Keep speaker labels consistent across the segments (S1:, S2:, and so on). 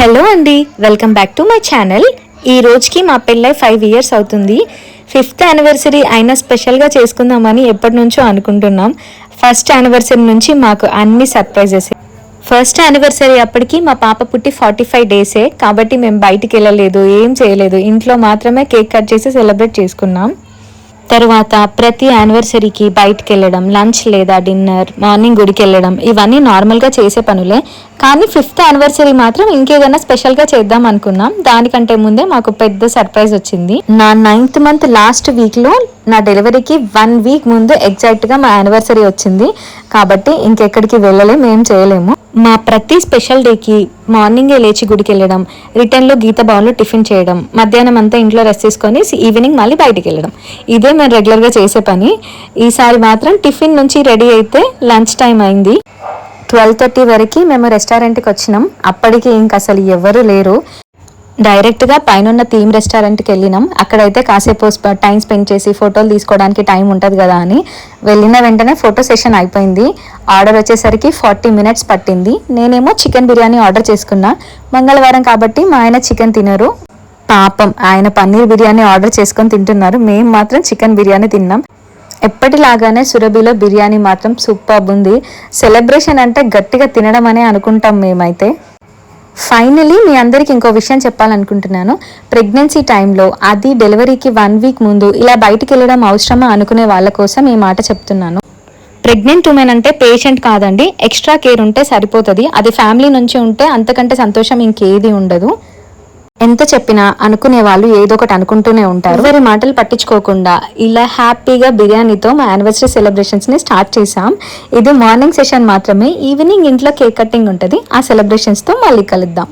S1: Hello అండి welcome back to my channel. ఈ రోజుకి మా పెళ్ళై ఫైవ్ ఇయర్స్ అవుతుంది. ఫిఫ్త్ యానివర్సరీ అయినా స్పెషల్గా చేసుకుందామని ఎప్పటి నుంచో అనుకుంటున్నాం. ఫస్ట్ యానివర్సరీ నుంచి మాకు అన్ని సర్ప్రైజెస్. ఫస్ట్ యానివర్సరీ అప్పటికి మా పాప పుట్టి ఫార్టీ ఫైవ్ డేసే కాబట్టి మేము బయటికి వెళ్ళలేదు ఏం చేయలేదు. ఇంట్లో మాత్రమే కేక్ కట్ చేసి సెలబ్రేట్ చేసుకున్నాం. తర్వాత ప్రతి యానివర్సరీకి బయటికి వెళ్ళడం లంచ్ లేదా డిన్నర్ మార్నింగ్ గుడికి వెళ్ళడం ఇవన్నీ నార్మల్గా చేసే పనులే. కానీ ఫిఫ్త్ యానివర్సరీ మాత్రం ఇంకేదైనా స్పెషల్గా చేద్దాం అనుకున్నాం. దానికంటే ముందే మాకు పెద్ద సర్ప్రైజ్ వచ్చింది. నా నైన్త్ మంత్ లాస్ట్ వీక్లో నా డెలివరీకి వన్ వీక్ ముందు ఎగ్జాక్ట్గా మా యానివర్సరీ వచ్చింది. కాబట్టి ఇంకెక్కడికి వెళ్ళలేము ఏం చేయలేము. మా ప్రతి స్పెషల్ డేకి మార్నింగే లేచి గుడికి వెళ్ళడం రిటర్న్లో గీత భవన్లో టిఫిన్ చేయడం మధ్యాహ్నం అంతా ఇంట్లో రెస్ట్ తీసుకొని ఈవినింగ్ మళ్ళీ బయటికి వెళ్ళడం ఇదే మేము రెగ్యులర్గా చేసే పని. ఈసారి మాత్రం టిఫిన్ నుంచి రెడీ అయితే లంచ్ టైం అయింది. ట్వెల్వ్ థర్టీ వరకు మేము రెస్టారెంట్కి వచ్చినాం. అప్పటికి ఇంక అసలు ఎవరు లేరు. డైరెక్ట్గా పైన థీమ్ రెస్టారెంట్కి వెళ్ళినాం. అక్కడైతే కాసేపు టైం స్పెండ్ చేసి ఫోటోలు తీసుకోవడానికి టైం ఉంటుంది కదా అని వెళ్ళిన వెంటనే ఫోటో సెషన్ అయిపోయింది. ఆర్డర్ వచ్చేసరికి ఫార్టీ మినిట్స్ పట్టింది. నేనేమో చికెన్ బిర్యానీ ఆర్డర్ చేసుకున్నా. మంగళవారం కాబట్టి మా ఆయన చికెన్ తినరు. పాపం ఆయన పన్నీర్ బిర్యానీ ఆర్డర్ చేసుకొని తింటున్నారు. మేము మాత్రం చికెన్ బిర్యానీ తిన్నాం. ఎప్పటిలాగానే సురభిలో బిర్యానీ మాత్రం సూపర్ ఉంది. సెలబ్రేషన్ అంటే గట్టిగా తినడం అనే అనుకుంటాం మేమైతే. ఫైనలీ మీ అందరికి ఇంకో విషయం చెప్పాలనుకుంటున్నాను. ప్రెగ్నెన్సీ టైంలో అది డెలివరీకి వన్ వీక్ ముందు ఇలా బయటికి వెళ్ళడం అవసరమా అనుకునే వాళ్ళ కోసం ఈ మాట చెప్తున్నాను. ప్రెగ్నెంట్ ఉమెన్ అంటే పేషెంట్ కాదండి. ఎక్స్ట్రా కేర్ ఉంటే సరిపోతుంది. అది ఫ్యామిలీ నుంచి ఉంటే అంతకంటే సంతోషం ఇంకేది ఉండదు. ఎంత చెప్పినా అనుకునే వాళ్ళు ఏదో ఒకటి అనుకుంటూనే ఉంటారు. వేరే మాటలు పట్టించుకోకుండా ఇలా హ్యాపీగా బిర్యానీతో మా యానివర్సరీ సెలబ్రేషన్స్ని స్టార్ట్ చేసాం ఇది మార్నింగ్ సెషన్ మాత్రమే. ఈవినింగ్ ఇంట్లో కేక్ కటింగ్ ఉంటుంది. ఆ సెలబ్రేషన్స్తో మళ్ళీ కలుద్దాం.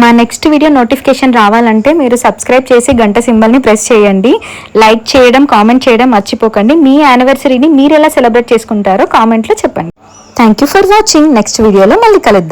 S1: మా నెక్స్ట్ వీడియో నోటిఫికేషన్ రావాలంటే మీరు సబ్స్క్రైబ్ చేసి గంట సింబల్ని ప్రెస్ చేయండి. లైక్ చేయడం కామెంట్ చేయడం మర్చిపోకండి. మీ యానివర్సరీని మీరు ఎలా సెలబ్రేట్ చేసుకుంటారో కామెంట్లో చెప్పండి. Thank you for watching next వీడియోలో మళ్ళీ కలుద్దాం.